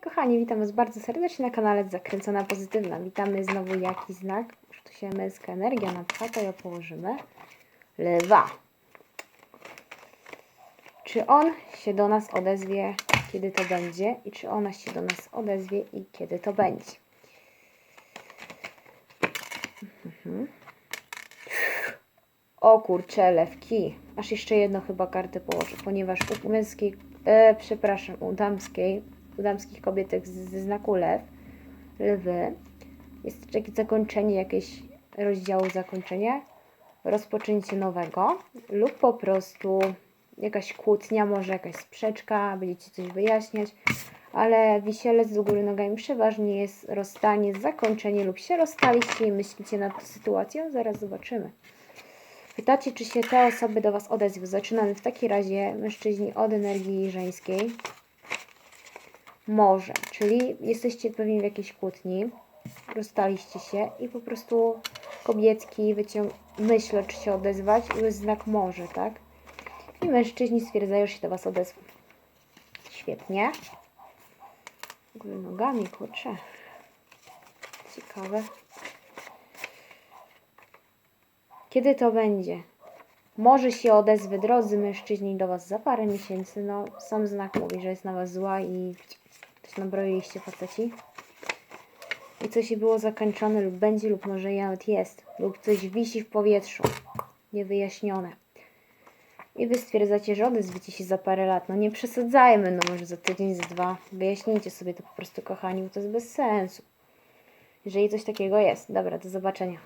Kochani, witam Was bardzo serdecznie na kanale Zakręcona Pozytywna. Witamy znowu jaki znak? Już tu się męska energia napcha, to ją położymy. Lewa. Czy on się do nas odezwie, kiedy to będzie? I czy ona się do nas odezwie i kiedy to będzie? Mhm. O kurcze, lewki. Aż jeszcze jedno chyba kartę położę, ponieważ u męskiej, e, przepraszam, u damskiej, damskich kobietek ze znaku lew, lwy, jest takie zakończenie, jakieś rozdziału zakończenia, rozpoczęcie nowego lub po prostu jakaś kłótnia, może jakaś sprzeczka, będziecie coś wyjaśniać, ale wisielec do góry nogami przeważnie jest rozstanie, zakończenie lub się rozstaliście i myślicie nad tą sytuacją, zaraz zobaczymy. Pytacie, czy się te osoby do Was odezwą. Zaczynamy w takim razie mężczyźni od energii żeńskiej. Może, czyli jesteście pewnie w jakiejś kłótni, rozstaliście się i po prostu kobietki wyciąg... myślą, czy się odezwać i jest znak może, tak? I mężczyźni stwierdzają, że się do Was odezwą. Świetnie. Ogóle nogami, kurczę. Ciekawe. Kiedy to będzie? Może się odezwę, drodzy mężczyźni, do Was za parę miesięcy. No, sam znak mówi, że jest na Was zła i coś nabroiliście faceci. I coś było zakończone lub będzie, lub może nawet jest. Lub coś wisi w powietrzu. Niewyjaśnione. I Wy stwierdzacie, że odezwiecie się za parę lat. No nie przesadzajmy, no może za tydzień, za dwa. Wyjaśnijcie sobie to po prostu, kochani, bo to jest bez sensu. Jeżeli coś takiego jest. Dobra, do zobaczenia.